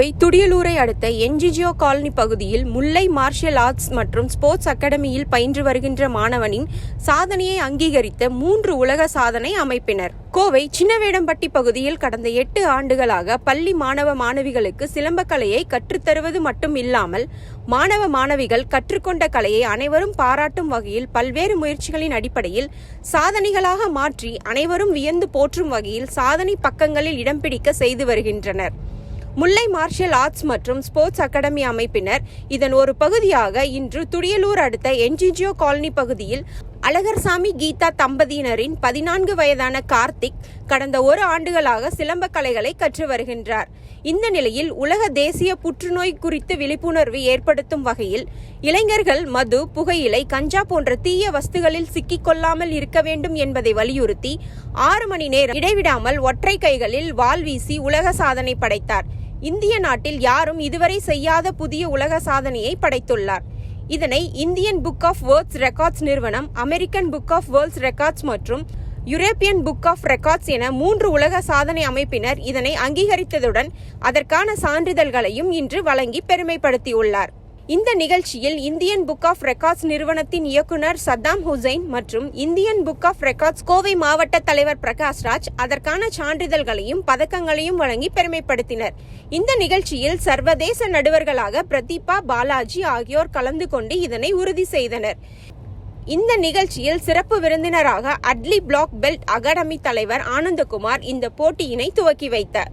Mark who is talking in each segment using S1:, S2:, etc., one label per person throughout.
S1: கோவை துடியலூரை அடுத்த NGGO colony பகுதியில் Mullai martial arts மற்றும் ஸ்போர்ட்ஸ் அகாடமியில் பயின்று வருகின்ற மாணவனின் சாதனையை அங்கீகரித்த மூன்று உலக சாதனை அமைப்பினர். கோவை சின்னவேடம்பட்டி பகுதியில் கடந்த எட்டு ஆண்டுகளாக பள்ளி மாணவ மாணவிகளுக்கு சிலம்பக்கலையை கற்றுத்தருவது மட்டும் இல்லாமல் மாணவ மாணவிகள் கற்றுக்கொண்ட கலையை அனைவரும் பாராட்டும் வகையில் பல்வேறு முயற்சிகளின் அடிப்படையில் சாதனைகளாக மாற்றி அனைவரும் வியந்து போற்றும் வகையில் சாதனை பக்கங்களில் இடம் பிடிக்க செய்து வருகின்றனர். முல்லை மார்ஷியல் ஆர்ட்ஸ் மற்றும் ஸ்போர்ட்ஸ் அகாடமி அமைப்பினர். இதன் ஒரு பகுதியாக இன்று துடியலூர் அடுத்த என்ஜிஜியோ காலனி பகுதியில் அழகர்சாமி கீதா தம்பதியினரின் பதினான்கு வயதான கார்த்திக் கடந்த ஒரு ஆண்டுகளாக சிலம்ப கலைகளை கற்று வருகின்றார். இந்த நிலையில் உலக தேசிய புற்றுநோய் குறித்து விழிப்புணர்வு ஏற்படுத்தும் வகையில் இளைஞர்கள் மது புகையிலை கஞ்சா போன்ற தீய வஸ்துகளில் சிக்கிக்கொள்ளாமல் இருக்க வேண்டும் என்பதை வலியுறுத்தி ஆறு மணி நேரம் இடைவிடாமல் ஒற்றை கைகளில் வாள் வீசி உலக சாதனை படைத்தார். இந்திய நாட்டில் யாரும் இதுவரை செய்யாத புதிய உலக சாதனையை படைத்துள்ளார். இதனை Indian book of world's records நிறுவனம் American book of world's records மற்றும் யுரோப்பியன் புக் ஆஃப் ரெக்கார்ட்ஸ் என மூன்று உலக சாதனை அமைப்பினர் இதனை அங்கீகரித்ததுடன் அதற்கான சான்றிதழ்களையும் இன்று வழங்கி பெருமைப்படுத்தியுள்ளார். இந்த நிகழ்ச்சியில் இந்தியன் புக் ஆஃப் ரெக்கார்ட்ஸ் நிறுவனத்தின் இயக்குனர் சத்தாம் ஹுசைன் மற்றும் Indian book of records Kovai மாவட்ட தலைவர் பிரகாஷ் ராஜ் அதற்கான சான்றிதழ்களையும் பதக்கங்களையும் வழங்கி பெருமைப்படுத்தினர். இந்த நிகழ்ச்சியில் சர்வதேச நடுவர்களாக பிரதீபா பாலாஜி ஆகியோர் கலந்து கொண்டு இதனை உறுதி செய்தனர். இந்த நிகழ்ச்சியில் சிறப்பு விருந்தினராக அட்லி பிளாக் பெல்ட் அகாடமி தலைவர் ஆனந்தகுமார் இந்த போட்டியினை துவக்கி வைத்தார்.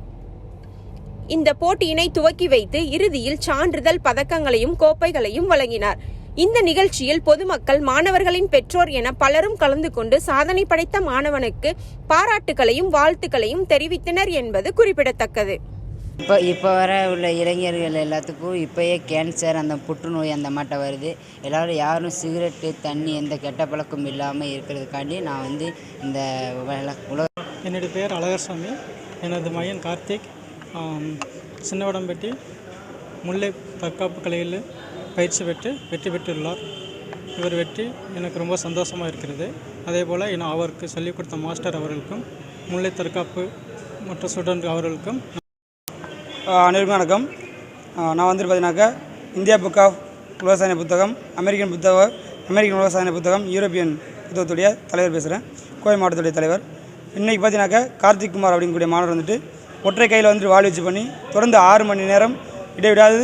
S1: இந்த போட்டியினை துவக்கி வைத்து இறுதியில் சான்றிதழ் பதக்கங்களையும் கோப்பைகளையும் வழங்கினார். இந்த நிகழ்ச்சியில் பொதுமக்கள் மாணவர்களின் பெற்றோர் என பலரும் கலந்து கொண்டு சாதனை படைத்த மாணவனுக்கு பாராட்டுகளையும் வாழ்த்துக்களையும் தெரிவித்தனர் என்பது குறிப்பிடத்தக்கது.
S2: இப்போ இப்போ வர உள்ள இளைஞர்கள் எல்லாத்துக்கும் இப்போயே கேன்சர் அந்த புற்றுநோய் அந்த மாட்டம் வருது. எல்லோரும் யாரும் சிகரெட்டு தண்ணி எந்த கெட்ட பழக்கம் இல்லாமல் இருக்கிறதுக்காண்டி நான் வந்து இந்த உல- உலக
S3: என்னுடைய பெயர் அழகர்சாமி எனது மகன் கார்த்திக். சின்னவடம்பட்டி முல்லை தற்காப்பு கலையில் பயிற்சி பெற்று வெற்றி பெற்றுள்ளார். இவர் வெற்றி எனக்கு ரொம்ப சந்தோஷமாக இருக்கிறது. அதே போல் நான் அவருக்கு சொல்லிக் கொடுத்த மாஸ்டர் அவர்களுக்கும் முல்லை தற்காப்பு மற்ற ஸ்டூடெண்ட் அவர்களுக்கும்
S4: அனைவருக்கும் வணக்கம். நான் வந்துட்டு பார்த்தீங்கன்னாக்கா இந்தியா புக் ஆஃப் விவசாய புத்தகம் அமெரிக்கன் புத்தகம் அமெரிக்கன் விவசாய புத்தகம் யூரோப்பியன் புத்தகத்துடைய தலைவர் பேசுகிறேன் கோவை மாவட்டத்துடைய தலைவர். இன்றைக்கி பார்த்தீங்கன்னாக்கா கார்த்திக் குமார் அப்படிங்கக்கூடிய மாணவர் வந்துட்டு ஒற்றை கையில் வந்துட்டு வாழ்வீச்சு பண்ணி தொடர்ந்து ஆறு மணி நேரம் இடைவிடாது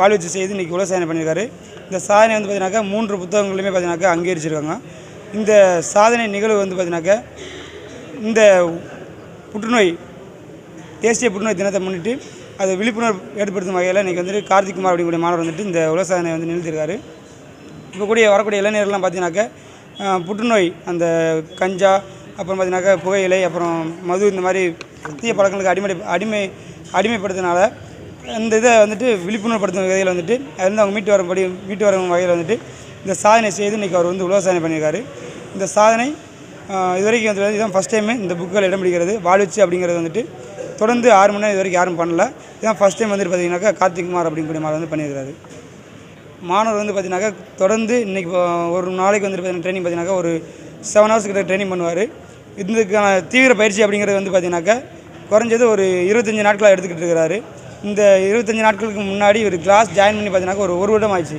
S4: வாழ்வீச்சு செய்து இன்றைக்கி உலக சாதனை பண்ணியிருக்காரு. இந்த சாதனை வந்து பார்த்தீங்கன்னாக்கா மூன்று புத்தகங்களுமே பார்த்தீங்கன்னாக்கா அங்கீகரிச்சிருக்காங்க. இந்த சாதனை நிகழ்வு வந்து பார்த்தீங்கன்னாக்கா இந்த புற்றுநோய் தேசிய புற்றுநோய் தினத்தை முன்னிட்டு அதை விழிப்புணர்வு ஏற்படுத்தும் வகையில் இன்றைக்கி வந்துட்டு கார்த்திக் குமார் அப்படிங்கூடிய மாணவர் வந்துட்டு இந்த உலக சாதனை வந்து நிறுத்திருக்காரு இப்போ கூடிய வரக்கூடிய இளைஞர்கள்லாம் பார்த்தீங்கன்னாக்கா புற்றுநோய் அந்த கஞ்சா அப்புறம் பார்த்தீங்கன்னாக்கா புகையிலை அப்புறம் மது இந்த மாதிரி தீய பழக்கங்களுக்கு அடிமை அடிமை அடிமைப்படுத்தினால இந்த இதை வந்துட்டு விழிப்புணர்வுப்படுத்தும் வகையில் வந்துட்டு அதுலேருந்து அவங்க மீட்டு வரும்படி மீட்டு வரும் வகையில் வந்துட்டு இந்த சாதனை செய்து இன்றைக்கி அவர் வந்து உலக சாதனை பண்ணியிருக்காரு. இந்த சாதனை இது வரைக்கும் வந்து இதுதான் ஃபஸ்ட் டைமு இந்த புக்கில் இடம் பிடிக்கிறது. வாழிச்சு அப்படிங்கிறது வந்துட்டு தொடர்ந்து ஆறு மணி நேரம் இது வரைக்கும் யாரும் பண்ணல. இதுதான் ஃபஸ்ட் டைம் வந்துட்டு பார்த்தீங்கன்னாக்கா கார்த்திகுமார் அப்படிங்கக்கூடிய வந்து பண்ணியிருக்காரு மாணவர் வந்து பார்த்தீங்கன்னாக்கா தொடர்ந்து இன்றைக்கி ஒரு நாளைக்கு வந்துட்டு பார்த்தீங்கன்னா ட்ரைனிங் பார்த்தீங்கன்னாக்கா ஒரு செவன் ஹவர்ஸ் கிட்ட ட்ரைனிங் பண்ணுவார். இதுக்கான தீவிர பயிற்சி அப்படிங்கிறது வந்து பார்த்தீங்கன்னாக்கா குறைஞ்சது ஒரு இருபத்தஞ்சி நாட்களாக எடுத்துக்கிட்டு இருக்கிறாரு. இந்த இருபத்தஞ்சி நாட்களுக்கு முன்னாடி ஒரு கிளாஸ் ஜாயின் பண்ணி பார்த்தீங்கன்னாக்கா ஒரு ஒரு வருடம் ஆயிடுச்சு.